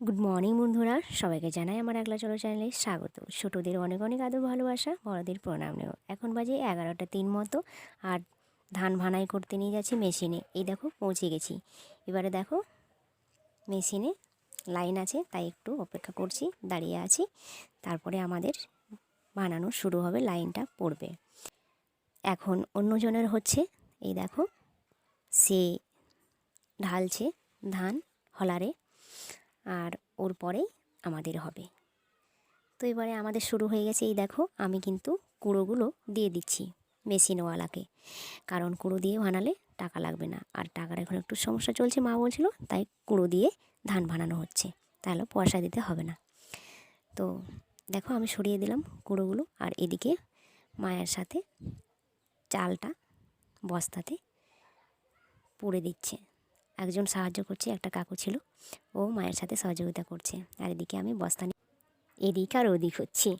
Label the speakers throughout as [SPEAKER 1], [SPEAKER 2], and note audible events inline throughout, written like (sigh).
[SPEAKER 1] Good morning বন্ধুরা। সবাইকে জানাই আমার একলা চলো চ্যানেলে স্বাগত ছোটোদের অনেক অনেক আদর, ভালোবাসা, বড়দের প্রণাম নেও এখন বাজে এগারোটা তিন মতো, আর ধান ভানাই করতে নিয়ে যাচ্ছি মেশিনে এই দেখো, পৌঁছে গেছি। এবারে দেখো মেশিনে লাইন আছে, তাই একটু অপেক্ষা করছি, দাঁড়িয়ে আছি। তারপরে আমাদের বানানো শুরু হবে লাইনটা পড়বে। এখন অন্যজনের হচ্ছে, এই দেখো, সে ঢালছে ধান, হলারে। আর ওর পরেই আমাদের হবে। তো এবারে আমাদের শুরু হয়ে গেছে এই দেখো, আমি কিন্তু কুড়োগুলো দিয়ে দিচ্ছি মেশিনওয়ালাকে। কারণ কুড়ো দিয়ে বানালে টাকা লাগবে না। আর টাকার এখন একটু সমস্যা চলছে, মা বলছিল, তাই কুড়ো দিয়ে ধান বানানো হচ্ছে। তাহলে পয়সা দিতে হবে না। তো দেখো, আমি সরিয়ে দিলাম কুড়োগুলো আর এদিকে মায়ের সাথে চালটা বস্তাতে পুড়ে দিচ্ছে। একজন সাহায্য করছে, একটা কাকু ছিল। ও মায়ের সাথে সহযোগিতা করছে। আর এদিকে আমি বস্তা নিয়ে এদিক আর ওদিক হচ্ছি।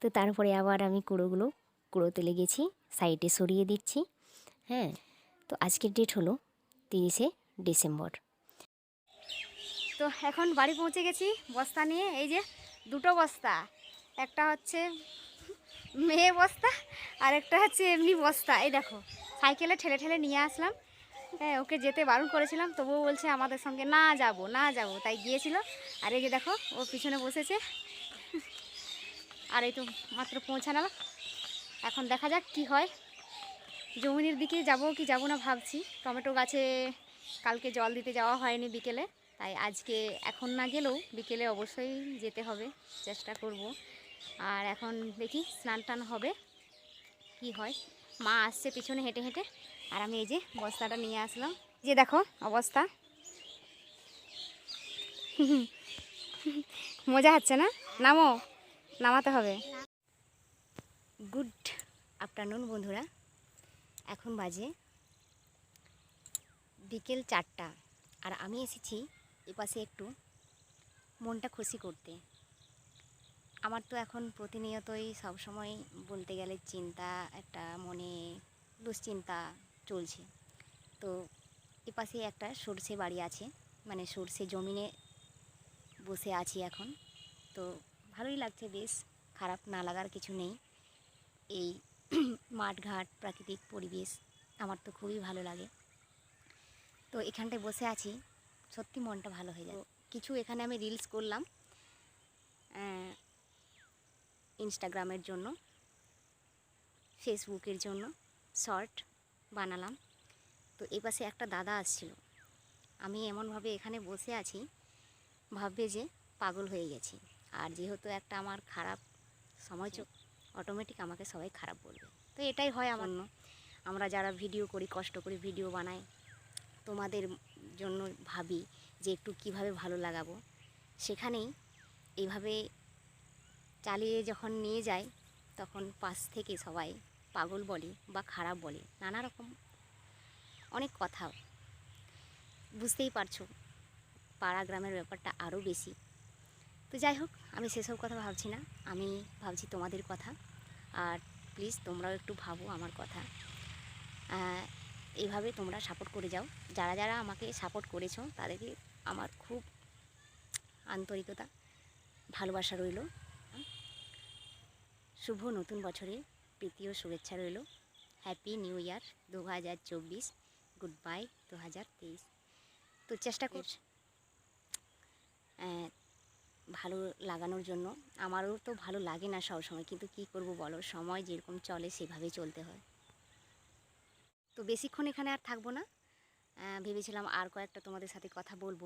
[SPEAKER 1] তো তারপরে আবার আমি কুড়োগুলো কুড়ো তুলে গেছি সাইডে সরিয়ে দিচ্ছি। হ্যাঁ তো আজকের ডেট হলো তিরিশে ডিসেম্বর।
[SPEAKER 2] তো এখন বাড়ি পৌঁছে গেছি বস্তা নিয়ে। এই যে দুটো বস্তা, একটা হচ্ছে মেয়ে বস্তা আর একটা হচ্ছে এমনি বস্তা। এই দেখো, সাইকেলে ঠেলে ঠেলে নিয়ে আসলাম। হ্যাঁ ওকে যেতে বারণ করেছিলাম, তবুও বলছে আমাদের সঙ্গে, না যাব না যাব। তাই গিয়েছিল। আর এই যে দেখো, ও পিছনে বসেছে। আর এই তো মাত্র পৌঁছালাম। এখন দেখা যাক কি হয়। জমিনের দিকে যাব কি যাব না ভাবছি। টমেটো গাছে কালকে জল দিতে যাওয়া হয়নি বিকেলে। তাই আজকে এখন না গেলেও বিকেলে অবশ্যই যেতে হবে, চেষ্টা করব। আর এখন দেখি স্নান টান হবে, কি হয়। মা আসছে পিছনে হেঁটে হেঁটে। আর আমি এই যে বস্তাটা নিয়ে আসলাম। যে দেখো অবস্থা। মজা হচ্ছে না? নামো। নামাতে হবে।
[SPEAKER 1] গুড আফটারনুন বন্ধুরা। এখন বাজে বিকেল চারটা। আর আমি এসেছি এপাশে একটু মনটা খুশি করতে। আমার তো এখন প্রতিনিয়তই সবসময় বলতে গেলে চিন্তা, একটা মনে দুশ্চিন্তা চলছে। তো এপাশে একটা সর্ষে বাড়ি আছে মানে সর্ষে জমিনে বসে আছি এখন। তো ভালোই লাগছে বেশ খারাপ না লাগার কিছু নেই। এই (clears throat) মাঠঘাট প্রাকৃতিক পরিবেশ আমার তো খুবই ভালো লাগে। তো এখানটায় বসে আছি সত্যি মনটা ভালো হয়ে যায়। কিছু এখানে আমি রিলস করলাম ইনস্টাগ্রামের জন্য ফেসবুকের জন্য শর্ট বানালাম। তো এ পাশে একটা দাদা আসছিল। আমি এমনভাবে এখানে বসে আছি, ভাববে যে পাগল হয়ে গেছি। আর যেহেতু একটা আমার খারাপ সময় অটোমেটিক আমাকে সবাই খারাপ বলবে। তো এটাই হয় আমার আমরা যারা ভিডিও করি, কষ্ট করে ভিডিও বানাই, তোমাদের জন্য ভাবি যে একটু কীভাবে ভালো লাগাবো। সেখানেই এইভাবে চালিয়ে যখন নিয়ে যায়, তখন পাশ থেকে সবাই পাগল বলে বা খারাপ বলে, নানা রকম। অনেক কথা। বুঝতেই পারছ, পাড়া গ্রামের ব্যাপারটা আরও বেশি। তো যাই হোক, আমি সেসব কথা ভাবছি না। আমি ভাবছি তোমাদের কথা। আর প্লিজ তোমরাও একটু ভাবো আমার কথা। এইভাবে তোমরা সাপোর্ট করে যাও। যারা যারা আমাকে সাপোর্ট করেছ, তাদেরকে আমার খুব আন্তরিকতা, ভালোবাসা রইল। শুভ নতুন বছরের প্রীতি ও শুভেচ্ছা রইল। হ্যাপি নিউ ইয়ার দু হাজার চব্বিশ। গুড বাই দু হাজার তেইশ। তো চেষ্টা কর ভালো লাগানোর জন্য। আমারও তো ভালো লাগে না সবসময় কিন্তু কি করব বলো? সময় যেরকম চলে সেভাবেই চলতে হয়। তো বেশিক্ষণ এখানে আর থাকব না। ভেবেছিলাম আর কয়েকটা তোমাদের সাথে কথা বলব।